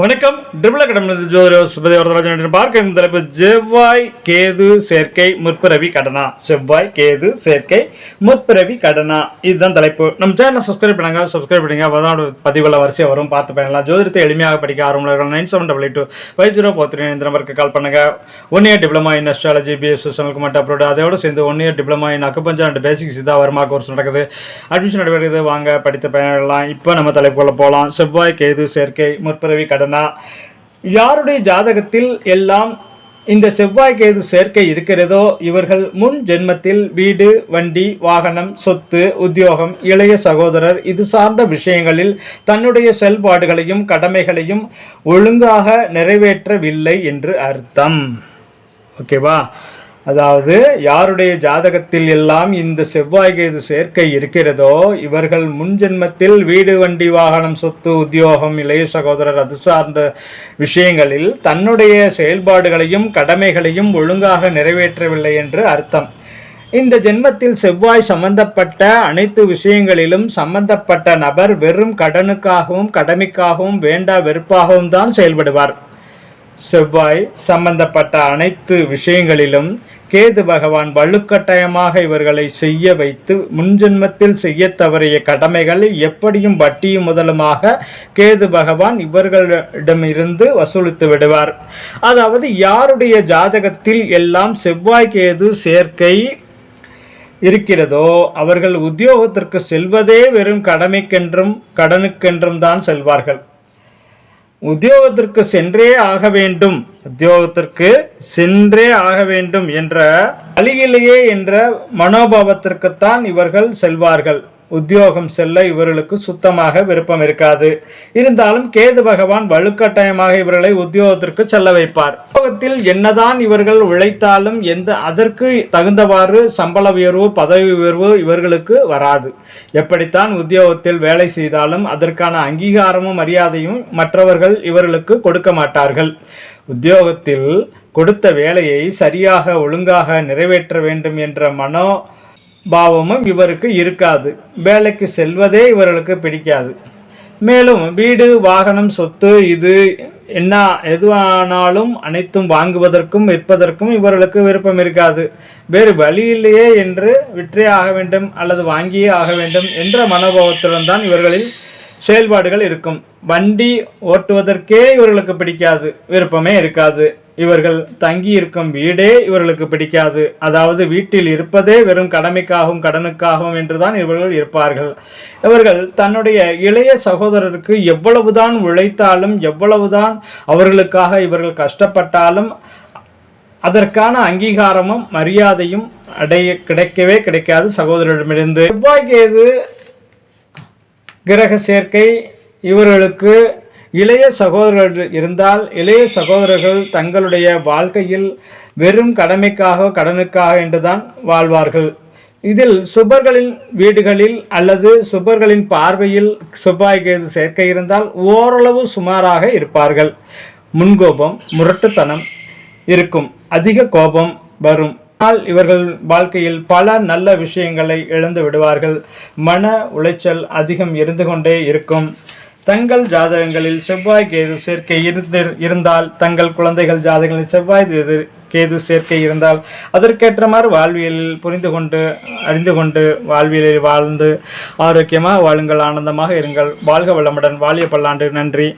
வணக்கம். Triple academy ஜோதிடர் சுபதி வரதராஜன் பார்க்க இந்த தலைப்பு செவ்வாய் கேது சேர்க்கை முற்பிறவி கடனா. செவ்வாய் கேது சேர்க்கை முற்பிறவி கடனா. இதுதான் தலைப்பு. நம்ம சேனலை சப்ஸ்கிரைப் பண்ணுங்க. சப்ஸ்கிரைப் பண்ணுங்க. அப்பதான் பதிவுள்ள வரிசையாக வரும். பார்த்து பயணலாம் ஜோதிடத்தை எளிமையாக படிக்க ஆரம்பம் nine seven double eight five zero four three இந்த நம்பருக்கு கால் பண்ணுங்க. One year diploma in astrology P S சேனலுக்கு மட்டும் அப்லோட் அதோடு சேர்ந்து one year diploma in acupuncture and basics இதாக வருமா கோர்ஸ் நடக்குது. அட்மிஷன் நடைபெறுது வாங்க படித்த பயனெல்லாம். இப்போ நம்ம தலைப்புக்குள்ள போகலாம் செவ்வாய் கேது சேர்க்கை முற்பிறவி கடன். யாருடைய ஜாதகத்தில் எல்லாம் இந்த செவ்வாய் கேது சேர்க்கை இருக்கிறதோ இவர்கள் முன் ஜென்மத்தில் வீடு வண்டி வாகனம் சொத்து உத்தியோகம் இளைய சகோதரர் இது சார்ந்த விஷயங்களில் தன்னுடைய செயல்பாடுகளையும் கடமைகளையும் ஒழுங்காக நிறைவேற்றவில்லை என்று அர்த்தம். ஓகேவா? அதாவது யாருடைய ஜாதகத்தில் எல்லாம் இந்த செவ்வாய் கேது சேர்க்கை இருக்கிறதோ இவர்கள் முன்ஜென்மத்தில் வீடு வண்டி வாகனம் சொத்து உத்தியோகம் இளைய சகோதரர் அது சார்ந்த விஷயங்களில் தன்னுடைய செயல்பாடுகளையும் கடமைகளையும் ஒழுங்காக நிறைவேற்றவில்லை என்று அர்த்தம். இந்த ஜென்மத்தில் செவ்வாய் சம்பந்தப்பட்ட அனைத்து விஷயங்களிலும் சம்பந்தப்பட்ட நபர் வெறும் கடனுக்காகவும் கடமைக்காகவும் வேண்டா வெறுப்பாகவும் தான் செயல்படுவார். செவ்வாய் சம்பந்தப்பட்ட அனைத்து விஷயங்களிலும் கேது பகவான் வலுக்கட்டாயமாக இவர்களை செய்ய வைத்து முன்ஜென்மத்தில் செய்ய தவறிய கடமைகளை எப்படியும் வட்டியும் முதலுமாக கேது பகவான் இவர்களிடமிருந்து வசூலித்து விடுவார். அதாவது யாருடைய ஜாதகத்தில் எல்லாம் செவ்வாய் கேது சேர்க்கை இருக்கிறதோ அவர்கள் உத்தியோகத்திற்கு செல்வதே வெறும் கடமைக்கென்றும் கடனுக்கென்றும் தான் செல்வார்கள். உத்தியோகத்திற்கு சென்றே ஆக வேண்டும். உத்தியோகத்திற்கு சென்றே ஆக வேண்டும் என்ற அழிகிலேயே என்ற மனோபாவத்திற்குத்தான் இவர்கள் செல்வார்கள். உத்தியோகம் செல்ல இவர்களுக்கு சுத்தமாக விருப்பம் இருக்காது. இருந்தாலும் கேது பகவான் வலுக்கட்டாயமாக இவர்களை உத்தியோகத்திற்கு செல்ல வைப்பார். உத்தியோகத்தில் என்னதான் இவர்கள் உழைத்தாலும் எந்த அதற்கு தகுந்தவாறு சம்பள உயர்வு பதவி உயர்வு இவர்களுக்கு வராது. எப்படித்தான் உத்தியோகத்தில் வேலை செய்தாலும் அதற்கான அங்கீகாரமும் மரியாதையும் மற்றவர்கள் இவர்களுக்கு கொடுக்க மாட்டார்கள். உத்தியோகத்தில் கொடுத்த வேலையை சரியாக ஒழுங்காக நிறைவேற்ற வேண்டும் என்ற மனோ பாவமும் இவருக்கு இருக்காது. வேலைக்கு செல்வதே இவர்களுக்கு பிடிக்காது. மேலும் வீடு வாகனம் சொத்து இது என்ன எதுவானாலும் அனைத்தும் வாங்குவதற்கும் விற்பதற்கும் இவர்களுக்கு விருப்பம் இருக்காது. வேறு வழியில்லையே என்று விற்றே ஆக வேண்டும் அல்லது வாங்கியே ஆக வேண்டும் என்ற மனோபாவத்துடன் தான் இவர்களில் செயல்பாடுகள் இருக்கும். வண்டி ஓட்டுவதற்கே இவர்களுக்கு பிடிக்காது. விருப்பமே இருக்காது. இவர்கள் தங்கி இருக்கும் வீடே இவர்களுக்கு பிடிக்காது. அதாவது வீட்டில் இருப்பதே வெறும் கடமைக்காகவும் கடனுக்காகவும் என்றுதான் இவர்கள் இருப்பார்கள். இவர்கள் தன்னுடைய இளைய சகோதரருக்கு எவ்வளவுதான் உழைத்தாலும் எவ்வளவுதான் அவர்களுக்காக இவர்கள் கஷ்டப்பட்டாலும் அதற்கான அங்கீகாரமும் மரியாதையும் அடைய கிடைக்கவே கிடைக்காது சகோதரரிடமிருந்து. செவ்வாய்க்கேது கிரக சேர்க்கை இவர்களுக்கு இளைய சகோதரர்கள் இருந்தால் இளைய சகோதரர்கள் தங்களுடைய வாழ்க்கையில் வெறும் கடமைக்காக கடனுக்காக என்றுதான் வாழ்வார்கள். இதில் சுபர்களின் வீடுகளில் அல்லது சுபர்களின் பார்வையில் செவ்வாய் சேர்க்கை இருந்தால் ஓரளவு சுமாராக இருப்பார்கள். முன்கோபம் முரட்டுத்தனம் இருக்கும். அதிக கோபம் வரும். ஆனால் இவர்கள் வாழ்க்கையில் பல நல்ல விஷயங்களை இழந்து விடுவார்கள். மன உளைச்சல் அதிகம் இருந்து கொண்டே இருக்கும். தங்கள் ஜாதகங்களில் செவ்வாய் கேது சேர்க்கை இருந்து இருந்தால் தங்கள் குழந்தைகள் ஜாதகங்களில் செவ்வாய் கேது கேது சேர்க்கை இருந்தால் அதற்கேற்றமாறு வாழ்வியலில் புரிந்து கொண்டு அறிந்து கொண்டு வாழ்வியலில் வாழ்ந்து ஆரோக்கியமாக வாழுங்கள் ஆனந்தமாக இருங்கள். வாழ்க வளமுடன். வாழிய பல்லாண்டு. நன்றி.